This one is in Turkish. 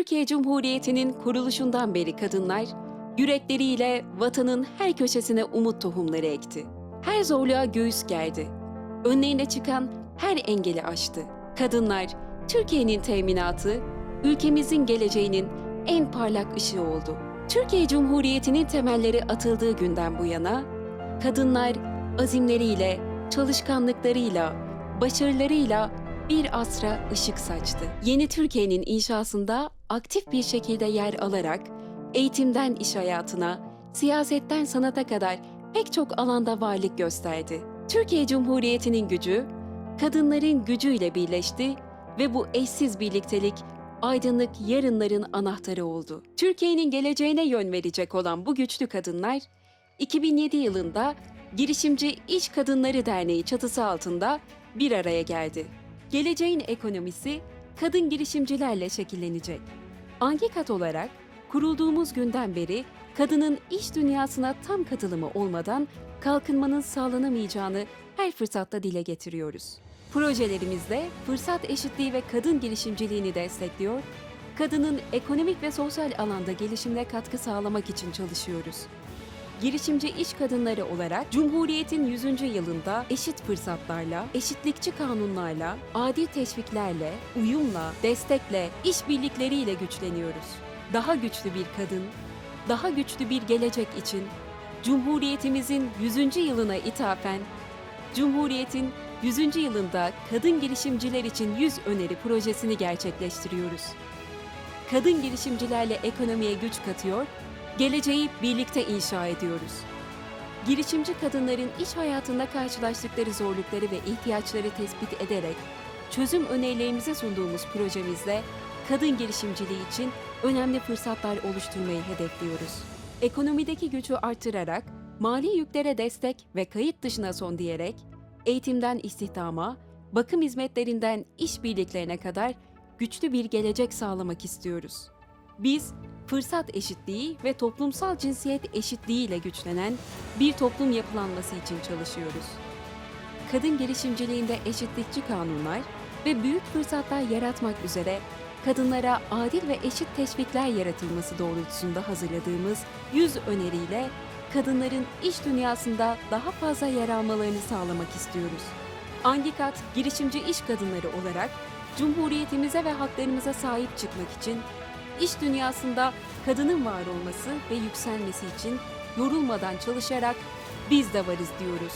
Türkiye Cumhuriyeti'nin kuruluşundan beri kadınlar yürekleriyle vatanın her köşesine umut tohumları ekti. Her zorluğa göğüs gerdi. Önlerine çıkan her engeli aştı. Kadınlar Türkiye'nin teminatı, ülkemizin geleceğinin en parlak ışığı oldu. Türkiye Cumhuriyeti'nin temelleri atıldığı günden bu yana kadınlar azimleriyle, çalışkanlıklarıyla, başarılarıyla bir asra ışık saçtı. Yeni Türkiye'nin inşasında aktif bir şekilde yer alarak eğitimden iş hayatına, siyasetten sanata kadar pek çok alanda varlık gösterdi. Türkiye Cumhuriyeti'nin gücü, kadınların gücüyle birleşti ve bu eşsiz birliktelik aydınlık yarınların anahtarı oldu. Türkiye'nin geleceğine yön verecek olan bu güçlü kadınlar, 2007 yılında Girişimci İş Kadınları Derneği çatısı altında bir araya geldi. Geleceğin ekonomisi kadın girişimcilerle şekillenecek. Angikat olarak kurulduğumuz günden beri kadının iş dünyasına tam katılımı olmadan kalkınmanın sağlanamayacağını her fırsatta dile getiriyoruz. Projelerimizde fırsat eşitliği ve kadın girişimciliğini destekliyor, kadının ekonomik ve sosyal alanda gelişimine katkı sağlamak için çalışıyoruz. Girişimci iş kadınları olarak Cumhuriyet'in 100. yılında eşit fırsatlarla, eşitlikçi kanunlarla, adil teşviklerle, uyumla, destekle, işbirlikleriyle güçleniyoruz. Daha güçlü bir kadın, daha güçlü bir gelecek için Cumhuriyetimizin 100. yılına ithafen Cumhuriyet'in 100. yılında kadın girişimciler için 100 öneri projesini gerçekleştiriyoruz. Kadın girişimcilerle ekonomiye güç katıyor, geleceği birlikte inşa ediyoruz. Girişimci kadınların iş hayatında karşılaştıkları zorlukları ve ihtiyaçları tespit ederek çözüm önerilerimizi sunduğumuz projemizde kadın girişimciliği için önemli fırsatlar oluşturmayı hedefliyoruz. Ekonomideki gücü artırarak, mali yüklere destek ve kayıt dışına son diyerek, eğitimden istihdama, bakım hizmetlerinden işbirliklerine kadar güçlü bir gelecek sağlamak istiyoruz. Biz fırsat eşitliği ve toplumsal cinsiyet eşitliği ile güçlenen bir toplum yapılanması için çalışıyoruz. Kadın girişimciliğinde eşitlikçi kanunlar ve büyük fırsatlar yaratmak üzere kadınlara adil ve eşit teşvikler yaratılması doğrultusunda hazırladığımız 100 öneriyle kadınların iş dünyasında daha fazla yer almalarını sağlamak istiyoruz. Angikat girişimci iş kadınları olarak Cumhuriyetimize ve haklarımıza sahip çıkmak için iş dünyasında kadının var olması ve yükselmesi için yorulmadan çalışarak biz de varız diyoruz.